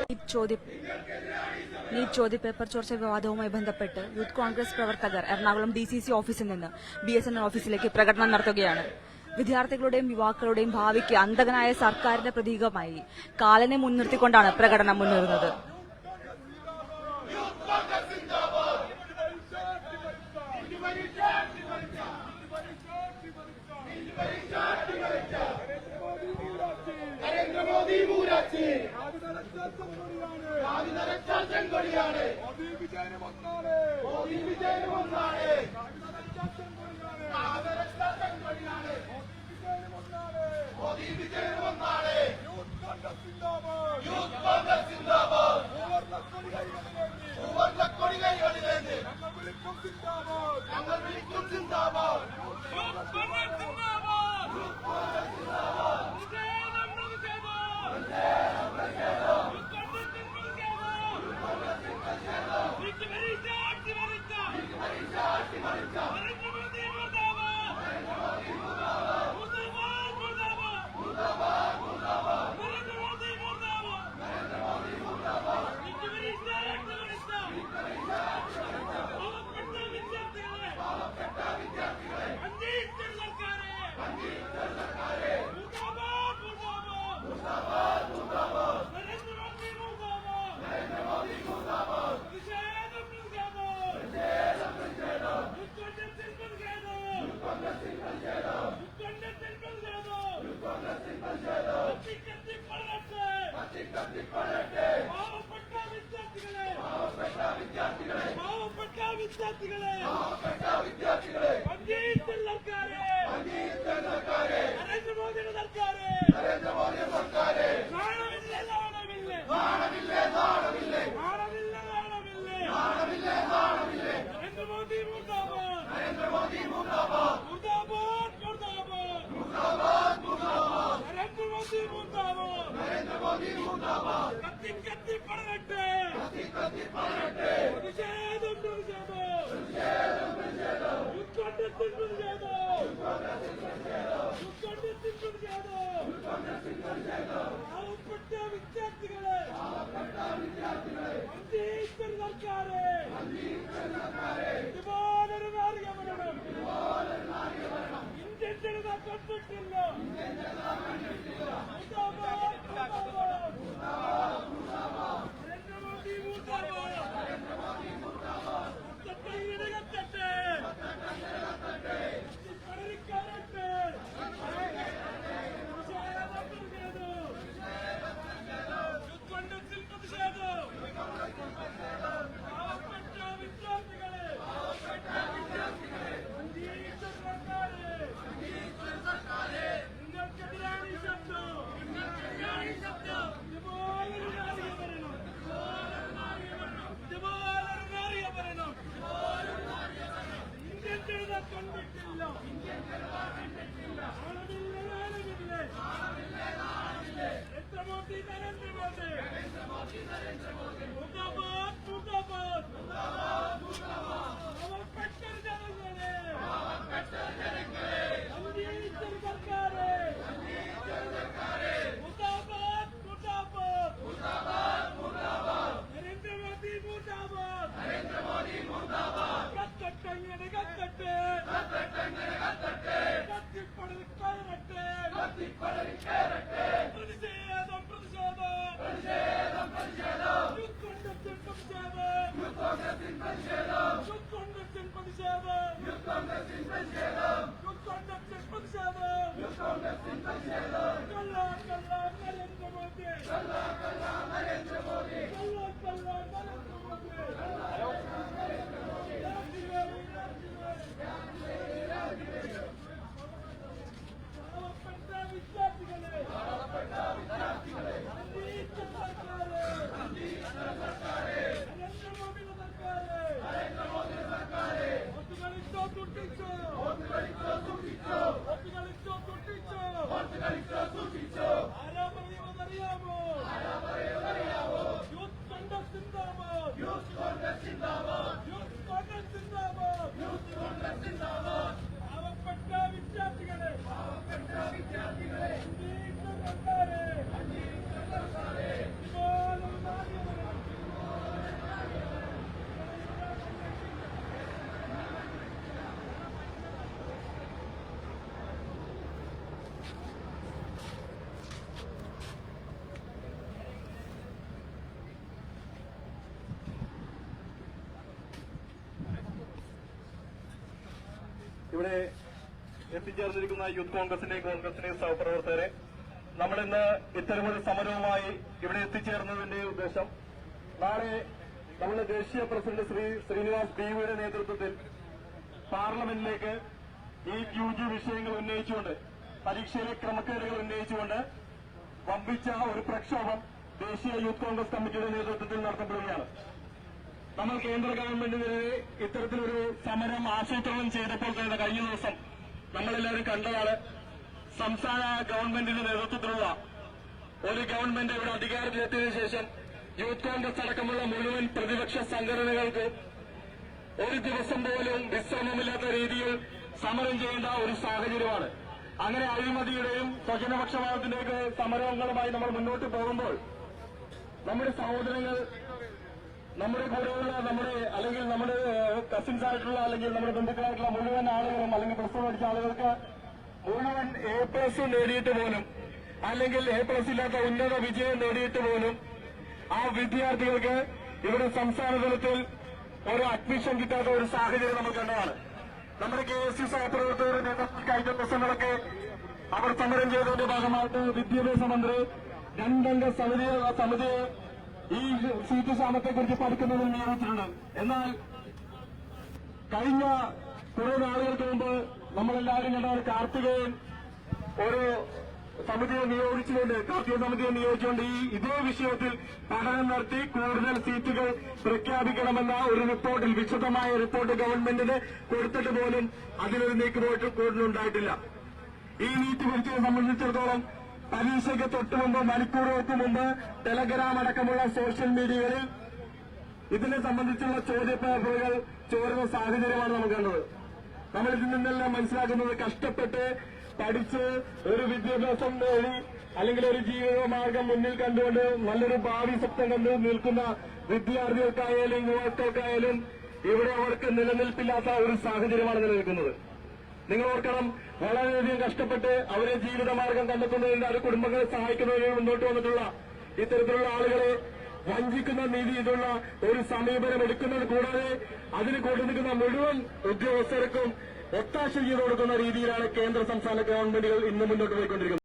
NEET ചോദ്യ paper ചോദ്യപേപ്പർ ചോർച്ച വിവാദവുമായി ബന്ധപ്പെട്ട് യൂത്ത് കോൺഗ്രസ് പ്രവർത്തകർ എറണാകുളം ഡി ഓഫീസിൽ നിന്ന് ബി ഓഫീസിലേക്ക് പ്രകടനം നടത്തുകയാണ്. വിദ്യാർത്ഥികളുടെയും യുവാക്കളുടെയും ഭാവിക്ക് അന്തകനായ സർക്കാരിന്റെ പ്രതീകമായി കാലനെ മുൻനിർത്തിക്കൊണ്ടാണ് പ്രകടനം മുന്നേറുന്നത്. ചെങ്കൊടിയാണ് മോദി വിജയനും ഒന്നാണ്. മോദി വിജയനും ഒന്നാണ്. വിദ്യാർത്ഥികളെ. പഞ്ചായത്ത് പാവപ്പെട്ട വിദ്യാർത്ഥികളെ അന്തീശ്വര സർക്കാരെ ഇതുപോലൊരു നാറിയമരണം ഇന്ത്യൻ ജനത കണ്ടിട്ടില്ല మోదీ నరేంద్ర మోదీ. ഇവിടെ എത്തിച്ചേർന്നിരിക്കുന്ന യൂത്ത് കോൺഗ്രസിന്റെ കോൺഗ്രസിന്റെ സഹപ്രവർത്തകരെ നമ്മളിന്ന് ഇത്തരമൊരു സമരവുമായി ഇവിടെ എത്തിച്ചേർന്നതിന്റെ ഉദ്ദേശം. നാളെ നമ്മുടെ ദേശീയ പ്രസിഡന്റ് ശ്രീ ശ്രീനിവാസ് ബിയുടെ നേതൃത്വത്തിൽ പാർലമെന്റിലേക്ക് ഈ യു ജി വിഷയങ്ങൾ ഉന്നയിച്ചുകൊണ്ട് പരീക്ഷയിലെ ക്രമക്കേടുകൾ ഉന്നയിച്ചുകൊണ്ട് വമ്പിച്ച ഒരു പ്രക്ഷോഭം ദേശീയ യൂത്ത് കോൺഗ്രസ് കമ്മിറ്റിയുടെ നേതൃത്വത്തിൽ നടത്തപ്പെടുകയാണ്. നമ്മൾ കേന്ദ്ര ഗവൺമെന്റിനെതിരെ ഇത്തരത്തിലൊരു സമരം ആസൂത്രണം ചെയ്തപ്പോൾ തന്നെ കഴിഞ്ഞ ദിവസം നമ്മളെല്ലാവരും കണ്ടതാണ് സംസ്ഥാന ഗവൺമെന്റിന്റെ നേതൃത്വത്തിലുള്ള ഒരു ഗവൺമെന്റ് ഇവിടെ അധികാരത്തിലെത്തിയതിനു ശേഷം യൂത്ത് കോൺഗ്രസ് അടക്കമുള്ള മുഴുവൻ പ്രതിപക്ഷ സംഘടനകൾക്ക് ഒരു ദിവസം പോലും വിശ്രമമില്ലാത്ത രീതിയിൽ സമരം ചെയ്യേണ്ട ഒരു സാഹചര്യമാണ്. അങ്ങനെ അഴിമതിയുടെയും സ്വജനപക്ഷപാതത്തിന്റെയൊക്കെ സമരങ്ങളുമായി നമ്മൾ മുന്നോട്ട് പോകുമ്പോൾ നമ്മുടെ സഹോദരങ്ങൾ നമ്മുടെ കൂടെയുള്ള നമ്മുടെ അല്ലെങ്കിൽ നമ്മുടെ കസിൻസ് ആയിട്ടുള്ള അല്ലെങ്കിൽ നമ്മുടെ ബന്ധുക്കളായിട്ടുള്ള മുഴുവൻ ആളുകളും അല്ലെങ്കിൽ പ്രശ്നം പഠിച്ച ആളുകൾക്ക് മുഴുവൻ എ പ്ലസ് നേടിയിട്ട് പോലും അല്ലെങ്കിൽ എ പ്ലസ് ഇല്ലാത്ത ഉന്നത വിജയം നേടിയിട്ട് പോലും ആ വിദ്യാർത്ഥികൾക്ക് ഇവിടെ സംസ്ഥാന തലത്തിൽ ഒരു അഡ്മിഷൻ കിട്ടാത്ത ഒരു സാഹചര്യം നമ്മൾ കണ്ടതാണ്. നമ്മുടെ കെ എസ് യു നേതൃത്വത്തിൽ കഴിഞ്ഞ ദിവസങ്ങളൊക്കെ അവർ സമരം ചെയ്തതിന്റെ ഭാഗമായിട്ട് വിദ്യാഭ്യാസ മന്ത്രി രണ്ടംഗ സമിതി സമിതിയെ ഈ സീറ്റ് ക്ഷാമത്തെക്കുറിച്ച് പഠിക്കുന്നതിന് നിയമിച്ചിട്ടുണ്ട് എന്നാൽ കഴിഞ്ഞ കുറെ നാളുകൾക്ക് മുമ്പ് നമ്മളെല്ലാവരും കണ്ടാണ് കാർത്തികേയൻ ഒരു സമിതിയെ നിയോഗിച്ചുകൊണ്ട് കാർത്തിക സമിതിയെ നിയോഗിച്ചുകൊണ്ട് ഈ ഇതേ വിഷയത്തിൽ പഠനം നടത്തി കൂടുതൽ സീറ്റുകൾ പ്രഖ്യാപിക്കണമെന്ന ഒരു റിപ്പോർട്ടിൽ വിശദമായ റിപ്പോർട്ട് ഗവൺമെന്റിന് കൊടുത്തിട്ട് പോലും അതിനൊരു നീക്കുപോയിട്ട് കൂടുതലുണ്ടായിട്ടില്ല. ഈ നീറ്റ് പരീക്ഷയെ സംബന്ധിച്ചിടത്തോളം പരീക്ഷയ്ക്ക് തൊട്ടു മുമ്പ് മണിക്കൂറുകൾക്ക് മുമ്പ് ടെലഗ്രാം അടക്കമുള്ള സോഷ്യൽ മീഡിയകളിൽ ഇതിനെ സംബന്ധിച്ചുള്ള ചോദ്യപേപ്പറുകൾ ചോരുന്ന സാഹചര്യമാണ് നമുക്ക് കണ്ടത്. നമ്മൾ ഇതിൽ നിന്നെല്ലാം മനസ്സിലാക്കുന്നത് കഷ്ടപ്പെട്ട് പഠിച്ച് ഒരു വിദ്യാഭ്യാസം നേടി അല്ലെങ്കിൽ ഒരു ജീവിതമാർഗം മുന്നിൽ കണ്ടുകൊണ്ട് നല്ലൊരു ഭാവി സ്വപ്നം കണ്ട് നിൽക്കുന്ന വിദ്യാർത്ഥികൾക്കായാലും യുവാക്കൾക്കായാലും ഇവിടെ അവർക്ക് നിലനിൽപ്പില്ലാത്ത ഒരു സാഹചര്യമാണ് നിലനിൽക്കുന്നത്. നിങ്ങൾ ഓർക്കണം വളരെയധികം കഷ്ടപ്പെട്ട് അവരെ ജീവിതമാർഗം കണ്ടെത്തുന്നതിന് അവരുടെ കുടുംബങ്ങളെ സഹായിക്കുന്നതിന് മുന്നോട്ട് വന്നിട്ടുള്ള ഇത്തരത്തിലുള്ള ആളുകളെ വഞ്ചിക്കുന്ന നീതിയിലുള്ള ഒരു സമീപനം എടുക്കുന്നത് കൂടാതെ അതിന് കൂട്ടു നിൽക്കുന്ന മുഴുവൻ ഉദ്യോഗസ്ഥർക്കും ഒത്താശ ചെയ്തു കൊടുക്കുന്ന രീതിയിലാണ് കേന്ദ്ര സംസ്ഥാന ഗവൺമെന്റുകൾ ഇന്ന് മുന്നോട്ട് പോയിക്കൊണ്ടിരിക്കുന്നത്.